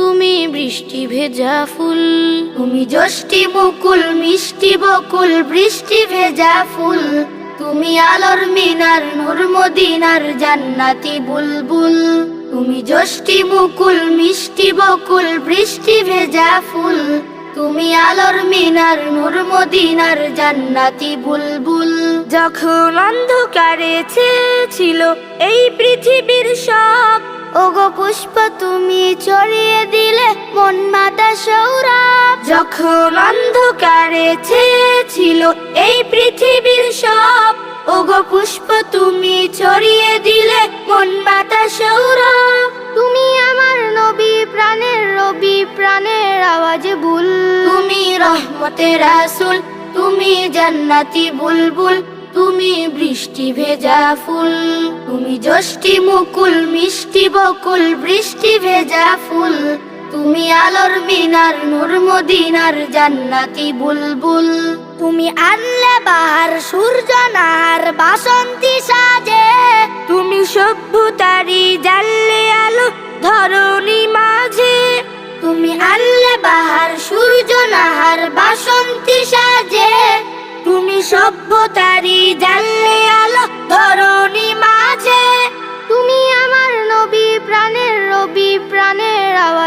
তুমি বৃষ্টি ভেজা ফুল। তুমি যষ্টি মুকুল মিষ্টি বকুল বৃষ্টি ভেজা ফুল। তুমি আলোর মিনার নূর মদিনার জান্নাতি বুলবুল। তুমি যষ্টি মুকুল মিষ্টি বকুল বৃষ্টি ভেজা ফুল। তুমি আলোর মিনার নূর মদিনার জান্নাতি বুলবুল। যখন অন্ধকারে ছিল এই পৃথিবীর সব ওগো পুষ্প তুমি দিলে মন সৌরভ যখন অন্ধকারে ছিল এই পৃথিবীর সব ওগো পুষ্প তুমি ছড়িয়ে দিলে মন মাতা সৌরভ। তুমি আমার নবী প্রাণের রবি প্রাণের আওয়াজ বুল। তুমি রহমতের রাসুল তুমি জান্নাতি বুলবুল তুমি বৃষ্টি ভেজা ফুল। তুমি যষ্টি মুকুল মিষ্টি বকুল বৃষ্টি ভেজা ফুল। তুমি আলোর মিনার, নূর মদিনার জান্নাতি বুলবুল। তুমি আনলে বাহার, সূর্য নাহার, বাসন্তী সাজে। তুমি সভ্যতারি জানলে আলো, ধরণী মাঝে। তুমি আনলে বাহার, সূর্য নাহার, বাসন্তী সাজে। তুমি সভ্যতারি জানলে আলো